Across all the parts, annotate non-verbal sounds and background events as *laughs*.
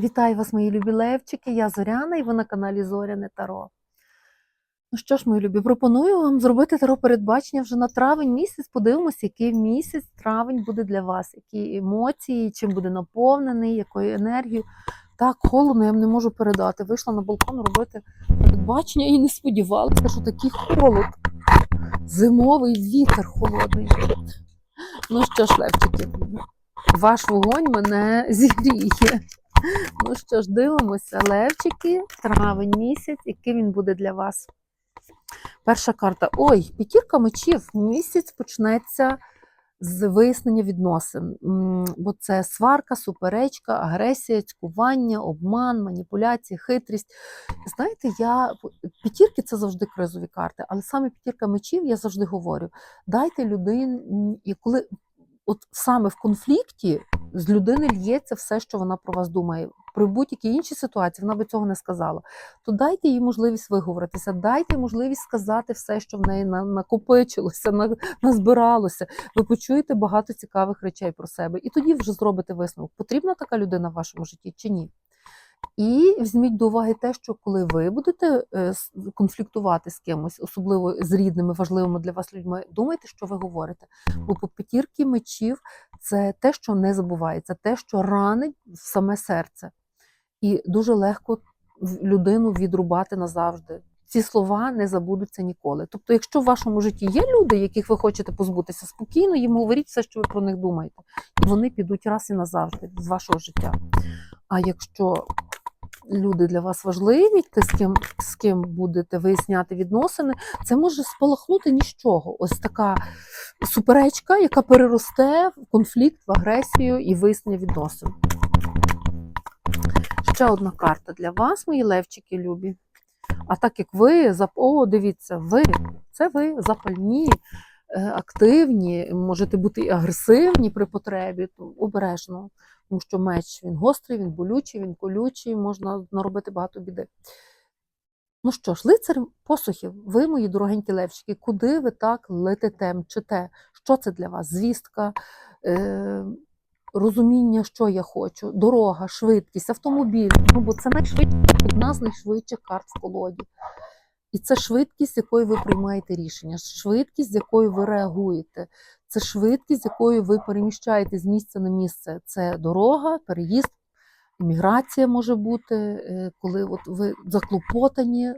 Вітаю вас, мої любі левчики. Я Зоряна і ви на каналі Зоряне Таро. Ну що ж, мої любі, пропоную вам зробити таро передбачення вже на травень місяць. Подивимося, який місяць травень буде для вас, які емоції, чим буде наповнений, якою енергією. Так, холодно, я вам не можу передати. Вийшла на балкон робити передбачення і не сподівалася, що такий холод. Зимовий вітер холодний. Ну що ж, левчики, ваш вогонь мене зігріє. *laughs* Ну що ж, дивимося, Левчики, травень місяць, який він буде для вас. Перша карта. Ой, п'ятірка мечів. Місяць почнеться з вияснення відносин. Бо це сварка, суперечка, агресія, цькування, обман, маніпуляції, хитрість. Знаєте, я п'ятірки це завжди кризові карти, але саме п'ятірка мечів я завжди говорю: дайте людині, коли от саме в конфлікті з людини лється все, що вона про вас думає. При будь-якій іншій ситуації вона би цього не сказала. То дайте їй можливість виговоритися, дайте можливість сказати все, що в неї накопичилося, назбиралося. Ви почуєте багато цікавих речей про себе, і тоді вже зробите висновок, потрібна така людина в вашому житті чи ні. І візьміть до уваги те, що коли ви будете е, конфліктувати з кимось, особливо з рідними, важливими для вас людьми, думайте, що ви говорите. Бо по п'ятірки мечів це те, що не забувається, те, що ранить в саме серце. І дуже легко людину відрубати назавжди. Ці слова не забудуться ніколи. Тобто, якщо в вашому житті є люди, яких ви хочете позбутися, спокійно їм говоріть все, що ви про них думаєте, і вони підуть раз і назавжди з вашого життя. А якщо люди для вас важливі, ти з ким, з ким будете виясняти відносини, це може спалахнути ні з чого. Ось така суперечка, яка переросте в конфлікт, в агресію і вияснення відносин. Ще одна карта для вас, мої левчики любі. А так як ви, о, дивіться, ви, це ви запальні, е, активні, можете бути і агресивні при потребі, то обережно, тому що меч він гострий, він болючий, він колючий, можна наробити багато біди. Ну що ж, лицар посухів, ви, мої дорогенькі левчики, куди ви так летите, мчите? Що це для вас? Звістка, е, розуміння, що я хочу, дорога, швидкість, автомобіль. Ну, бо це найшвидше, одна з найшвидших карт в колоді. І це швидкість, з якою ви приймаєте рішення, швидкість, з якою ви реагуєте. Це швидкість, з якою ви переміщаєте з місця на місце. Це дорога, переїзд, імміграція може бути, е, коли от ви заклопотані, е,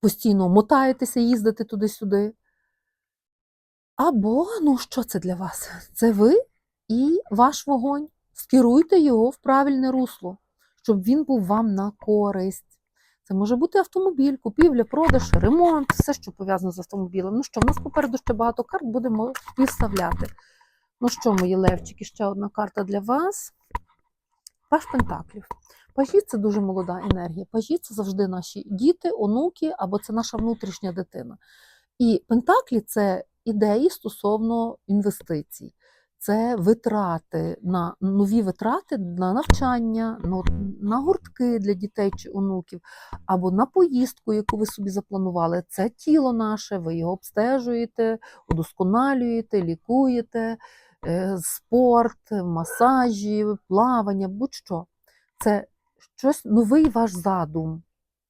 постійно мотаєтеся, їздите туди-сюди. Або, ну що це для вас? Це ви і ваш вогонь. Скеруйте його в правильне русло, щоб він був вам на користь. Це може бути автомобіль, купівля, продаж, ремонт, все, що пов'язано з автомобілем. Ну що, в нас попереду ще багато карт, будемо співставляти. Ну що, мої левчики, ще одна карта для вас. Паш Пентаклів. Пажі це дуже молода енергія. Пажі це завжди наші діти, онуки або це наша внутрішня дитина. І Пентаклі це ідеї стосовно інвестицій. Це витрати на нові витрати на навчання, на, на гуртки для дітей чи онуків, або на поїздку, яку ви собі запланували. Це тіло наше, ви його обстежуєте, удосконалюєте, лікуєте, е, спорт, масажі, плавання, будь-що. Це щось новий ваш задум.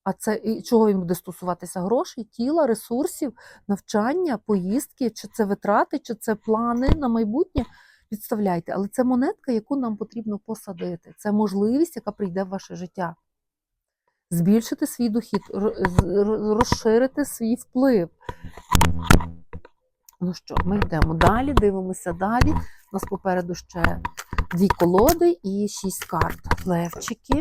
А це і чого він буде стосуватися? Грошей, тіла, ресурсів, навчання, поїздки, чи це витрати, чи це плани на майбутнє. Підставляйте, але це монетка, яку нам потрібно посадити. Це можливість, яка прийде в ваше життя. Збільшити свій дохід, розширити свій вплив. Ну що, ми йдемо далі, дивимося далі. У нас попереду ще дві колоди і шість карт. Левчики.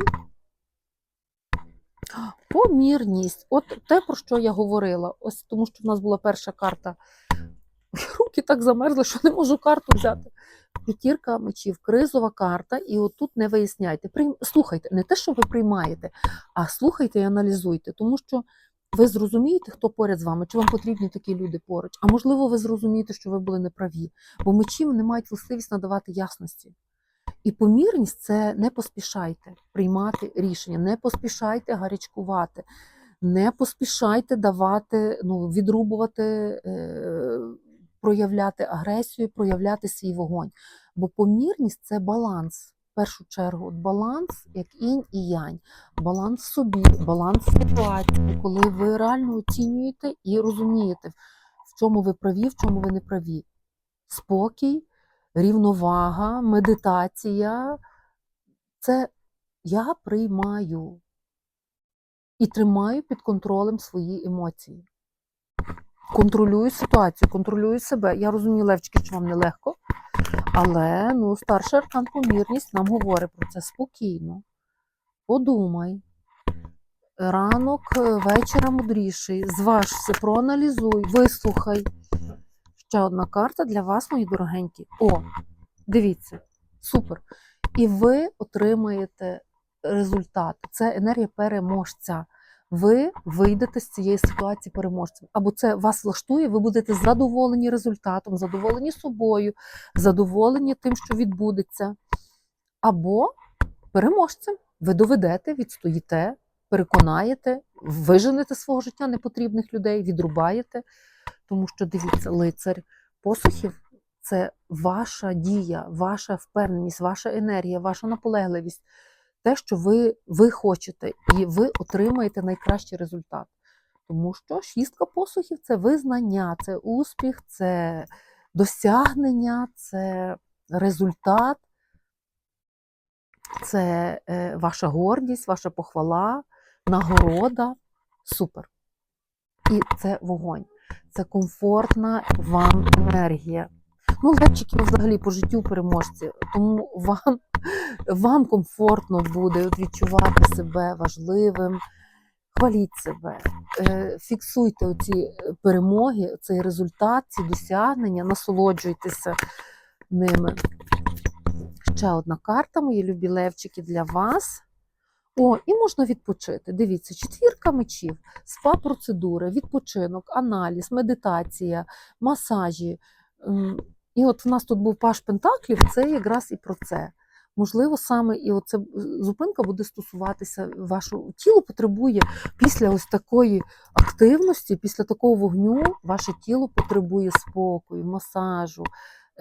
Помірність. От те, про що я говорила. Ось тому, що в нас була перша карта. *laughs* Руки так замерзли, що не можу карту взяти. П'ятірка мечів, кризова карта, і отут не виясняйте. Прийм... Слухайте, не те, що ви приймаєте, а слухайте і аналізуйте, тому що ви зрозумієте, хто поряд з вами, чи вам потрібні такі люди поруч. А можливо, ви зрозумієте, що ви були неправі, бо мечі не мають властивість надавати ясності. І помірність це не поспішайте приймати рішення, не поспішайте гарячкувати, не поспішайте давати, ну, відрубувати, е, проявляти агресію, проявляти свій вогонь. Бо помірність це баланс. в першу чергу баланс, як інь і янь, баланс собі, баланс ситуації, коли ви реально оцінюєте і розумієте, в чому ви праві, в чому ви не праві. Спокій, рівновага, медитація це я приймаю і тримаю під контролем свої емоції. Контролюю ситуацію, контролюю себе. Я розумію, Левчики, що вам нелегко, але ну, старший аркан помірність нам говорить про це спокійно. Подумай. Ранок, е, вечора мудріший. Зваж все, проаналізуй, вислухай. Ще одна карта для вас, мої дорогенькі. О, дивіться, супер. І ви отримаєте результат. Це енергія переможця. Ви вийдете з цієї ситуації переможцем. Або це вас влаштує, ви будете задоволені результатом, задоволені собою, задоволені тим, що відбудеться. Або переможцем. Ви доведете, відстоїте, переконаєте, виженете свого життя непотрібних людей, відрубаєте. Тому що дивіться, лицар посухів це ваша дія, ваша впевненість, ваша енергія, ваша наполегливість, те, що ви, ви хочете, і ви отримаєте найкращий результат. Тому що шістка посухів це визнання, це успіх, це досягнення, це результат, це е, ваша гордість, ваша похвала, нагорода. Супер. І це вогонь, це комфортна вам енергія. Ну, левчики взагалі по життю переможці, тому вам, вам комфортно буде відчувати себе важливим, хваліть себе, е, фіксуйте оці перемоги, цей результат, ці досягнення, насолоджуйтеся ними. Ще одна карта, мої любі левчики, для вас. О, і можна відпочити. Дивіться, четвірка мечів, спа-процедури, відпочинок, аналіз, медитація, масажі. І от в нас тут був паш Пентаклів, це якраз і про це. Можливо, саме і оце зупинка буде стосуватися вашого тіло потребує після ось такої активності, після такого вогню, ваше тіло потребує спокою, масажу,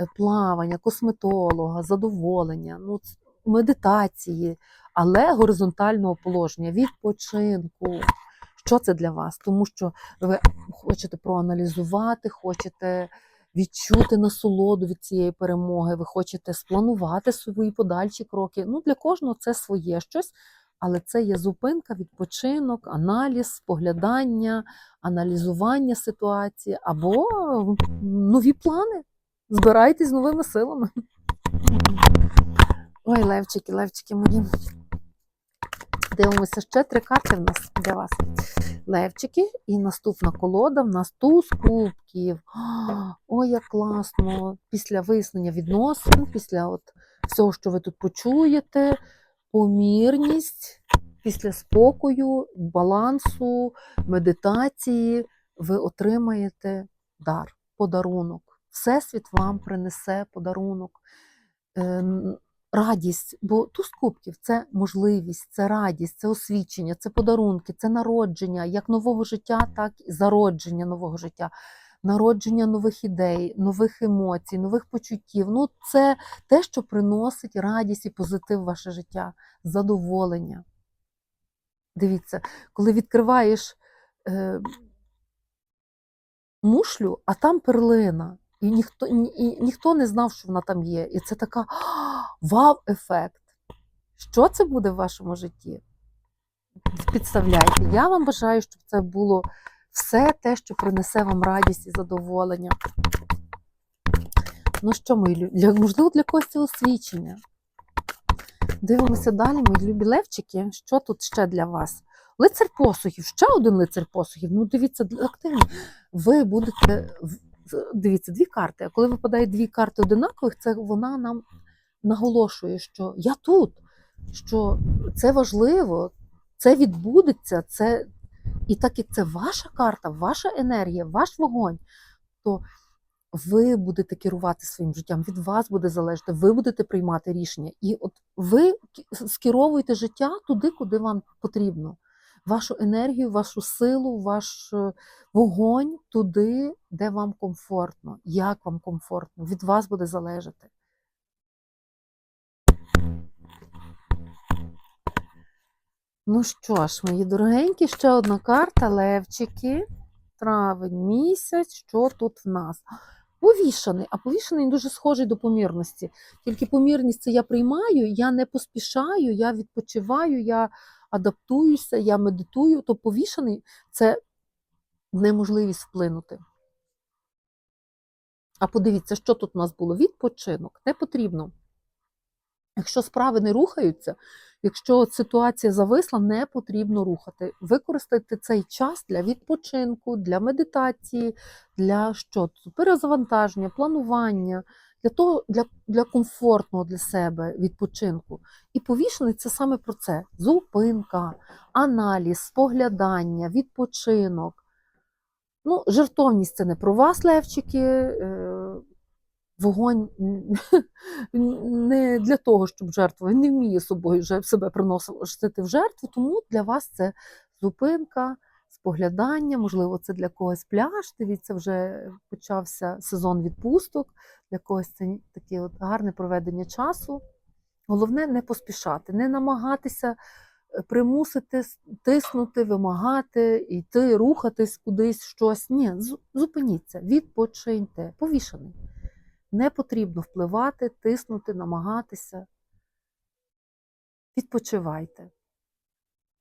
е, плавання, косметолога, задоволення, ну, медитації, але горизонтального положення, відпочинку. Що це для вас? Тому що ви хочете проаналізувати, хочете відчути насолоду від цієї перемоги, ви хочете спланувати свої подальші кроки. Ну, для кожного це своє щось, але це є зупинка, відпочинок, аналіз, споглядання, аналізування ситуації або нові плани. Збирайтесь з новими силами. Ой, левчики, левчики мої. Дивимося ще три карти в нас для вас. Левчики, і наступна колода в нас туз кубків. *gasps* Ой, як класно! Після вияснення відносин, після от всього, що ви тут почуєте, помірність, після спокою, балансу, медитації, ви отримаєте дар, подарунок. Всесвіт вам принесе подарунок. Радість, бо туз кубків це можливість, це радість, це освічення, це подарунки, це народження як нового життя, так і зародження нового життя, народження нових ідей, нових емоцій, нових почуттів. Ну, це те, що приносить радість і позитив в ваше життя, задоволення. Дивіться, коли відкриваєш е, мушлю, а там перлина. І ніхто, ні, і ніхто не знав, що вона там є. І це така вау-ефект. Що це буде в вашому житті? Підставляйте. Я вам бажаю, щоб це було все те, що принесе вам радість і задоволення. Ну що, мої любі, можливо, для когось це освічення. Дивимося далі, мої любі левчики. Що тут ще для вас? Лицар посухів, ще один лицар посухів. Ну, дивіться, активно. Ви будете. Дивіться, дві карти. А коли випадають дві карти одинакових, це вона нам наголошує, що я тут, що це важливо, це відбудеться, це і так як це ваша карта, ваша енергія, ваш вогонь, то ви будете керувати своїм життям, від вас буде залежати, ви будете приймати рішення. І от ви скеровуєте життя туди, куди вам потрібно. Вашу енергію, вашу силу, ваш е, вогонь туди, де вам комфортно, як вам комфортно, від вас буде залежати. Ну що ж, мої дорогенькі, ще одна карта Левчики. Травень місяць. Що тут в нас? Повішений, а повішений дуже схожий до помірності. Тільки помірність це я приймаю, я не поспішаю, я відпочиваю, я адаптуюся, я медитую. То повішений це неможливість вплинути. А подивіться, що тут у нас було? Відпочинок. Не потрібно. Якщо справи не рухаються, якщо ситуація зависла, не потрібно рухати. Використайте цей час для відпочинку, для медитації, для що? перезавантаження, планування, для того, для, для комфортного для себе відпочинку. І повішений це саме про це: зупинка, аналіз, споглядання, відпочинок. Ну, жертовність це не про вас, Левчики. Вогонь *laughs* не для того, щоб жертвувати, не вміє собою себе приносити в жертву, тому для вас це зупинка, споглядання, можливо, це для когось пляж. Дивіться, вже почався сезон відпусток, для когось це таке от гарне проведення часу. Головне не поспішати, не намагатися е, примусити, тиснути, вимагати, йти, рухатись кудись, щось. Ні, зупиніться, відпочиньте, повішений. Не потрібно впливати, тиснути, намагатися. Відпочивайте.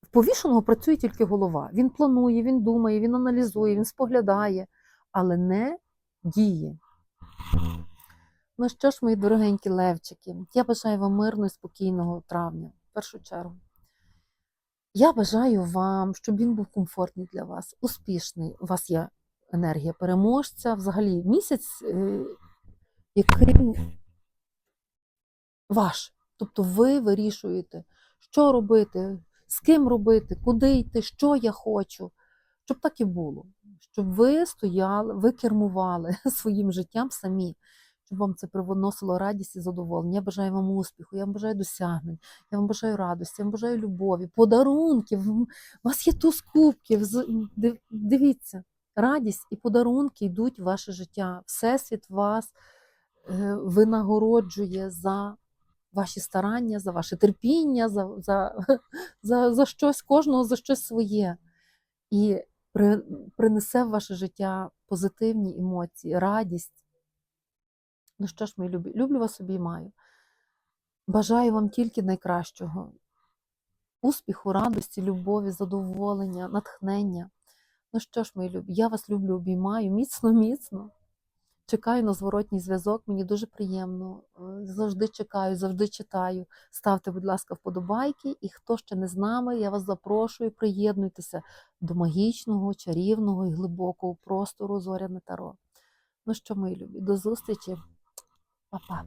В повішеного працює тільки голова. Він планує, він думає, він аналізує, він споглядає, але не діє. Ну що ж, мої дорогенькі левчики, я бажаю вам мирного і спокійного травня, в першу чергу. Я бажаю вам, щоб він був комфортний для вас, успішний. У вас є енергія переможця. Взагалі, місяць е, який ваш. Тобто ви вирішуєте, що робити, з ким робити, куди йти, що я хочу. Щоб так і було. Щоб ви стояли, ви кермували *laughs* своїм життям самі, щоб вам це приносило радість і задоволення. Я бажаю вам успіху, я вам бажаю досягнень, я вам бажаю радості, я вам бажаю любові, подарунків. У вас є туз кубків. Дивіться, радість і подарунки йдуть в ваше життя. Всесвіт вас. Е, винагороджує за ваші старання, за ваше терпіння, за, за, *laughs* за, за щось кожного за щось своє. І при, принесе в ваше життя позитивні емоції, радість. Ну що ж, мої любі, люблю вас обіймаю. Бажаю вам тільки найкращого. Успіху, радості, любові, задоволення, натхнення. Ну що ж, мої любі, я вас люблю, обіймаю міцно, міцно. Чекаю на зворотній зв'язок, мені дуже приємно. Е, завжди чекаю, завжди читаю. Ставте, будь ласка, вподобайки. І хто ще не з нами, я вас запрошую, приєднуйтеся до магічного, чарівного і глибокого простору зоряне таро. Ну що, мої любі, до зустрічі, Па-па!